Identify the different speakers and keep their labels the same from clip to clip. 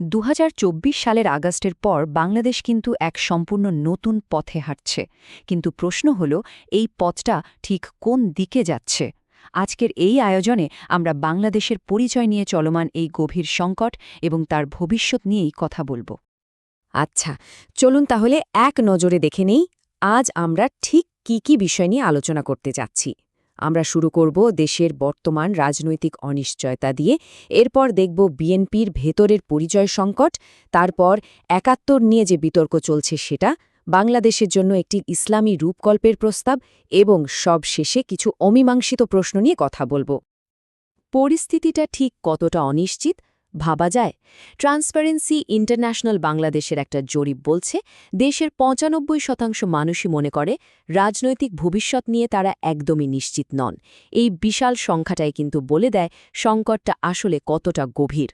Speaker 1: দু হাজার চব্বিশ সালের আগস্টের পর বাংলাদেশ কিন্তু এক সম্পূর্ণ নতুন পথে হাঁটছে। কিন্তু প্রশ্ন হল, এই পথটা ঠিক কোন দিকে যাচ্ছে? আজকের এই আয়োজনে আমরা বাংলাদেশের পরিচয় নিয়ে চলমান এই গভীর সংকট এবং তার ভবিষ্যৎ নিয়েই কথা বলব।
Speaker 2: আচ্ছা চলুন তাহলে এক নজরে দেখে নেই, আজ আমরা ঠিক কি কি বিষয় নিয়ে আলোচনা করতে যাচ্ছি। আমরা শুরু করব দেশের বর্তমান রাজনৈতিক অনিশ্চয়তা দিয়ে। এরপর দেখব বিএনপির ভেতরের পরিচয় সংকট, তারপর একাত্তর নিয়ে যে বিতর্ক চলছে সেটা, বাংলাদেশের জন্য একটি ইসলামী রূপকল্পের প্রস্তাব এবং সব শেষে কিছু অমীমাংসিত প্রশ্ন নিয়ে কথা বলব। পরিস্থিতিটা ঠিক কতটা অনিশ্চিত? ভাবা যায় ট্রান্সপারেন্সি ইন্টারন্যাশনাল বাংলাদেশের একটা জরিপ বলছে, দেশের পঁচানব্বই শতাংশ মানুষই মনে করে রাজনৈতিক ভবিষ্যৎ নিয়ে তারা একদমই নিশ্চিত নন। এই বিশাল সংখ্যাটাই কিন্তু বলে দেয় সংকটটা আসলে কতটা গভীর।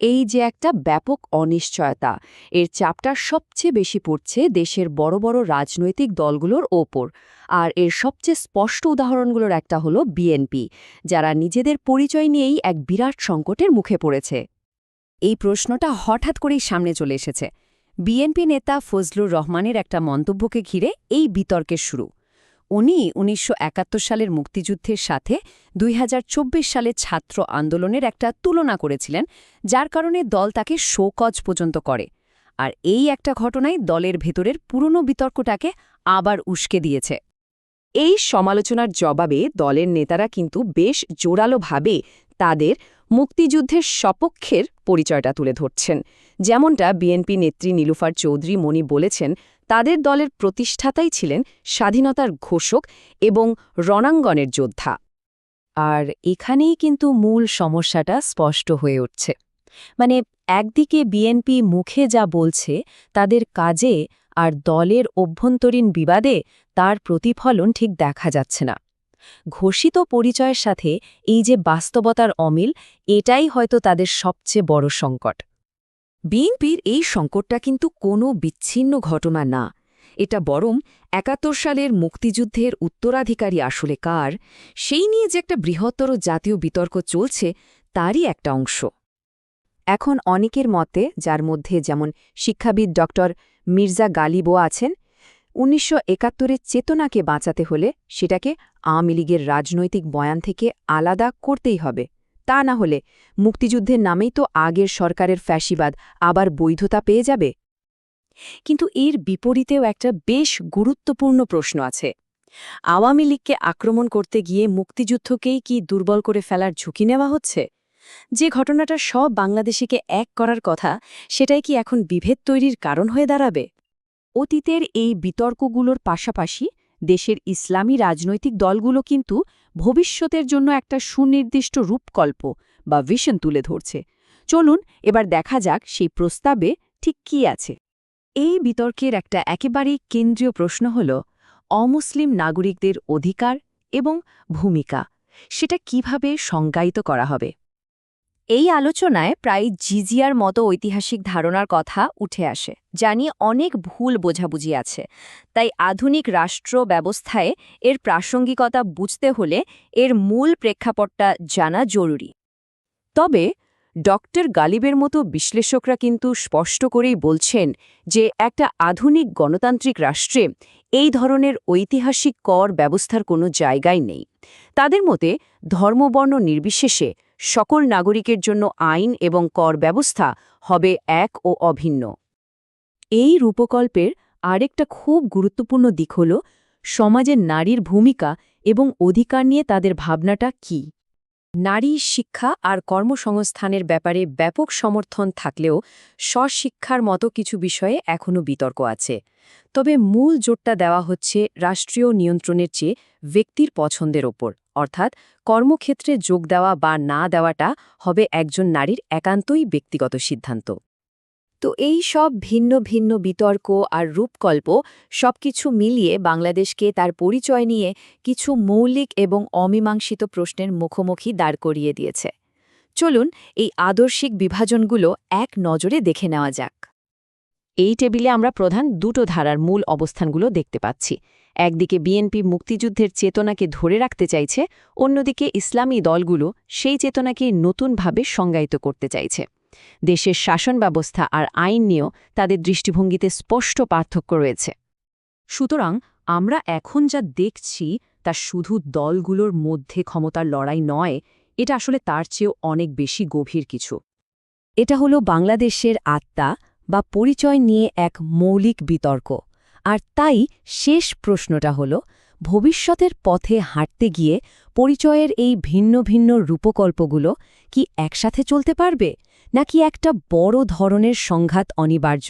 Speaker 2: এই যে একটা ব্যাপক অনিশ্চয়তা, এর চাপটা সবচেয়ে বেশি পড়ছে দেশের বড় বড় রাজনৈতিক দলগুলোর ওপর। আর এর সবচেয়ে স্পষ্ট উদাহরণগুলোর একটা হলো বিএনপি, যারা নিজেদের পরিচয় নিয়েই এক বিরাট সংকটের মুখে পড়েছে। এই প্রশ্নটা হঠাৎ করেই সামনে চলে এসেছে। বিএনপি নেতা ফজলুর রহমানের একটা মন্তব্যকে ঘিরে এই বিতর্কের শুরু। উনি উনিশশো একাত্তর সালের মুক্তিযুদ্ধের সাথে দুই হাজার চব্বিশ সালে ছাত্র আন্দোলনের একটা তুলনা করেছিলেন, যার কারণে দল তাকে শোকজ পর্যন্ত করে। আর এই একটা ঘটনাই দলের ভেতরের পুরনো বিতর্কটাকে আবার উস্কে দিয়েছে। এই সমালোচনার জবাবে দলের নেতারা কিন্তু বেশ জোরালোভাবে তাদের মুক্তিযুদ্ধের সপক্ষের পরিচয়টা তুলে ধরছেন। যেমনটা বিএনপি নেত্রী নীলুফার চৌধুরী মণি বলেছেন তাদের দলের প্রতিষ্ঠাতাই ছিলেন স্বাধীনতার ঘোষক এবং রণাঙ্গনের যোদ্ধা। আর এখানেই কিন্তু মূল সমস্যাটা স্পষ্ট হয়ে উঠছে। মানে একদিকে বিএনপি মুখে যা বলছে, তাদের কাজে আর দলের অভ্যন্তরীণ বিবাদে তার প্রতিফলন ঠিক দেখা যাচ্ছে না। ঘোষিত পরিচয়ের সাথে এই যে বাস্তবতার অমিল, এটাই হয়তো তাদের সবচেয়ে বড় সংকট। বিএনপির এই সংকটটা কিন্তু কোনো বিচ্ছিন্ন ঘটনা না। এটা বরং একাত্তর সালের মুক্তিযুদ্ধের উত্তরাধিকারী আসলে কার, সেই নিয়ে যে একটা বৃহত্তর জাতীয় বিতর্ক চলছে, তারই একটা অংশ। এখন অনেকের মতে, যার মধ্যে যেমন শিক্ষাবিদ ড. মির্জা গালিবো আছেন, উনিশশো একাত্তরের চেতনাকে বাঁচাতে হলে সেটাকে আওয়ামী লীগের রাজনৈতিক বয়ান থেকে আলাদা করতেই হবে। তা না হলে মুক্তিযুদ্ধের নামেই তো আগের সরকারের ফ্যাসিবাদ, আবার বৈধতা পেয়ে যাবে? কিন্তু এর বিপরীতেও একটা বেশ গুরুত্বপূর্ণ প্রশ্ন আছে। আওয়ামী লীগকে আক্রমণ করতে গিয়ে মুক্তিযুদ্ধকেই কি দুর্বল করে ফেলার ঝুঁকি নেওয়া হচ্ছে? যে ঘটনাটা সব বাংলাদেশিকে এক করার কথা, সেটাই কি এখন বিভেদ তৈরির কারণ হয়ে দাঁড়াবে? অতীতের এই বিতর্কগুলোর পাশাপাশি দেশের ইসলামী রাজনৈতিক দলগুলো কিন্তু ভবিষ্যতের জন্য একটা সুনির্দিষ্ট রূপকল্প বা ভিশন তুলে ধরছে। চলুন এবার দেখা যাক সেই প্রস্তাবে ঠিক কি আছে। এই বিতর্কের একটা একেবারেই কেন্দ্রীয় প্রশ্ন হল, অমুসলিম নাগরিকদের অধিকার এবং ভূমিকা, সেটা কীভাবে সংজ্ঞায়িত করা হবে? এই আলোচনায় প্রায় জিজিয়ার মতো ঐতিহাসিক ধারণার কথা উঠে আসে, যা নিয়ে অনেক ভুল বোঝাবুঝি আছে। তাই আধুনিক রাষ্ট্র ব্যবস্থায় এর প্রাসঙ্গিকতা বুঝতে হলে এর মূল প্রেক্ষাপটটা জানা জরুরি। তবে, ডক্টর গালিবের মতো বিশ্লেষকরা কিন্তু স্পষ্ট করেই বলছেন যে একটা আধুনিক গণতান্ত্রিক রাষ্ট্রে এই ধরনের ঐতিহাসিক কর ব্যবস্থার কোনো জায়গাই নেই। তাদের মতে ধর্মবর্ণ নির্বিশেষে সকল নাগরিকের জন্য আইন এবং কর ব্যবস্থা হবে এক ও অভিন্ন। এই রূপকল্পের আরেকটা খুব গুরুত্বপূর্ণ দিক হল, সমাজের নারীর ভূমিকা এবং অধিকার নিয়ে তাদের ভাবনাটা কি? নারী শিক্ষা আর কর্মসংস্থানের ব্যাপারে ব্যাপক সমর্থন থাকলেও স্বশিক্ষার মতো কিছু বিষয়ে এখনও বিতর্ক আছে। তবে মূল জোটটা দেওয়া হচ্ছে রাষ্ট্রীয় নিয়ন্ত্রণের চেয়ে ব্যক্তির পছন্দের ওপর, অর্থাৎ কর্মক্ষেত্রে যোগ দেওয়া বা না দেওয়াটা হবে একজন নারীর একান্তই ব্যক্তিগত সিদ্ধান্ত। তো এই সব ভিন্ন ভিন্ন বিতর্ক আর রূপকল্প সবকিছু মিলিয়ে বাংলাদেশকে তার পরিচয় নিয়ে কিছু মৌলিক এবং অমীমাংসিত প্রশ্নের মুখোমুখি দাঁড় করিয়ে দিয়েছে। চলুন এই আদর্শিক বিভাজনগুলো এক নজরে দেখে নেওয়া যাক। এই টেবিলে আমরা প্রধান দুটো ধারার মূল অবস্থানগুলো দেখতে পাচ্ছি। একদিকে বিএনপি মুক্তিযুদ্ধের চেতনাকে ধরে রাখতে চাইছে, অন্যদিকে ইসলামী দলগুলো সেই চেতনাকে নতুনভাবে সংজ্ঞায়িত করতে চাইছে।
Speaker 1: দেশের শাসন ব্যবস্থা আর আইন নিয়েও তাদের দৃষ্টিভঙ্গিতে স্পষ্ট পার্থক্য রয়েছে। সুতরাং আমরা এখন যা দেখছি তা শুধু দলগুলোর মধ্যে ক্ষমতার লড়াই নয়, এটা আসলে তার চেয়েও অনেক বেশি গভীর কিছু।
Speaker 2: এটা হলো বাংলাদেশের আত্মা বা পরিচয় নিয়ে এক মৌলিক বিতর্ক। আর তাই শেষ প্রশ্নটা হল, ভবিষ্যতের পথে হাঁটতে গিয়ে পরিচয়ের এই ভিন্ন ভিন্ন রূপকল্পগুলো কি একসাথে চলতে পারবে? নাকি একটা বড় ধরনের সংঘাত অনিবার্য?